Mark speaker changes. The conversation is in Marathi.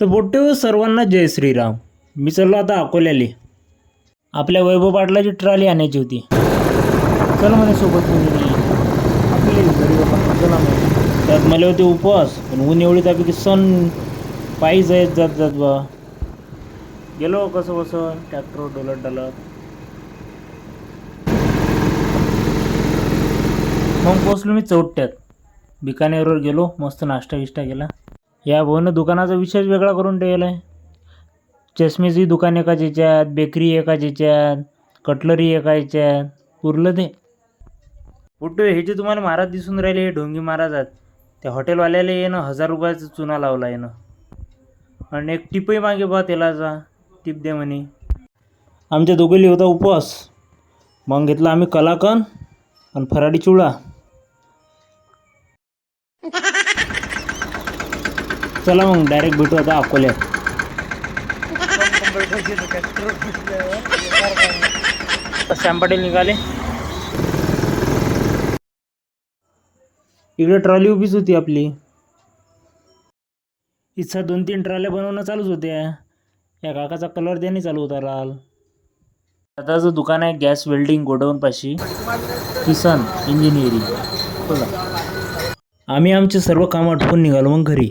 Speaker 1: तर बोटे सर्वांना जय श्रीराम. मी चाललो आता अकोल्याले. आपल्या वैभव पाटलाची ट्रॉली आणायची होती. चल म्हणे सोबत चला म्हणे. त्यात मला होते उपवास पण ऊन एवढी तापी की सण पायी जायत जात जात बा. गेलो कसं कसं ट्रॅक्टर डोलत डलत मग पोचलो मी चौट्यात. बिकानेरवर गेलो मस्त नाश्ता विष्टा केला. या भाऊनं दुकानाचा विषयच वेगळा करून ठेवला आहे चष्मेची दुकान एकाच याच्यात बेकरी एकाच याच्यात कटलरी एका याच्यात पुरलं ते. पुट्टू हे जे तुम्हाला महाराज दिसून राहिले हे ढोंगी महाराजात. त्या हॉटेलवाल्याला येणं हजार रुपयाचा चुना लावला येणं आणि एक टिपही मागे बा तेलाचा टिप दे म्हणे. आमच्या दोघेली होता उपवास. मग घेतला आम्ही कलाकन आणि फराडी चुळा. चला मग डायरेक्ट भेटू आता अकोल्यात. श्याम पाटील निघाले. इकडे ट्रॉली उभीच होती आपली. इच्छा दोन तीन ट्रॉल्या बनवणं चालूच होत्या. या काकाचा कलर त्याने चालू होता लाल जो दुकान आहे गॅस वेल्डिंग गोडाऊनपाशी. किसन इंजिनिअरिंग. बोला आम्ही आमचे सर्व कामं आटपून निघालो मग घरी.